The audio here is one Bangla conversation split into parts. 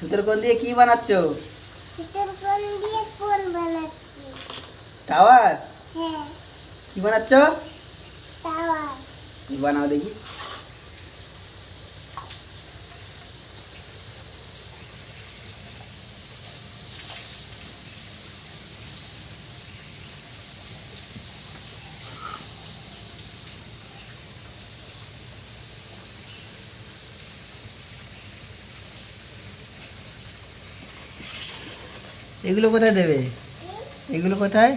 সুতোর কোন দিয়ে কি বানাচ্ছো? সুতোর কোন দিয়ে ফোন বানাচ্ছি। টাওয়ার? হ্যাঁ। কি বানাচ্ছো? টাওয়ার। কি বানাও দেখি। এগুলো কোথায় দেবে? এগুলো কোথায়?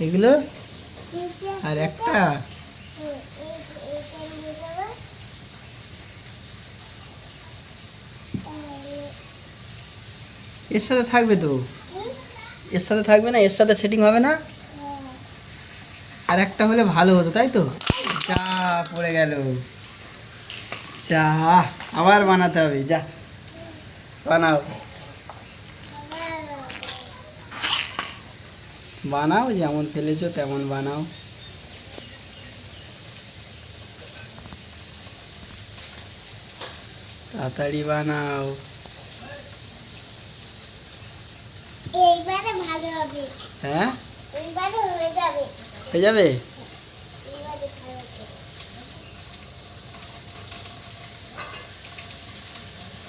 এগুলো? আর একটা? এর সাথে থাকবে তো? এর সাথে থাকবে না? এর সাথে সেটিং হবে না? আর একটা হলে ভালো হতো, তাই তো? চা পড়ে গেল। চা আবার বানাতে হবে, যা। বানাও। বানাও যেমন ফেলেছো তেমন বানাও। তাড়াতাড়ি বানাও। এইবারে ভালো হবে। হ্যাঁ? এইবারে হয়ে যাবে। হয়ে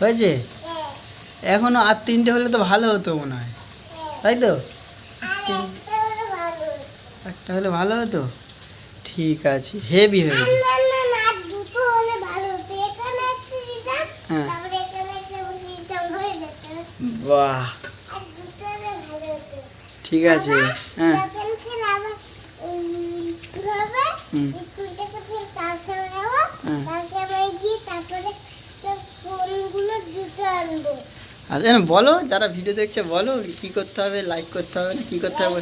হয়েছে? হ্যাঁ। এখনও আর তিনটে হলে তো ভালো হতো মনে হয়। হ্যাঁ। তাই তো আর একটা হলে ভালো হতো। একটা হলে ভালো হতো? ঠিক আছে হেভি হয়ে আর গেছে। না না না আর দুটো হলে ভালো হতো। এখানে একটা দিতাম হ্যাঁ। তারপরে এখানে একটা বসে দিতাম হয়ে যেত। বাহ। ঠিক আছে হ্যাঁ। হ্যাঁ। আচ্ছা বলো যারা ভিডিও দেখছে বলো কি করতে হবে লাইক করতে হবে না কি করতে হবে।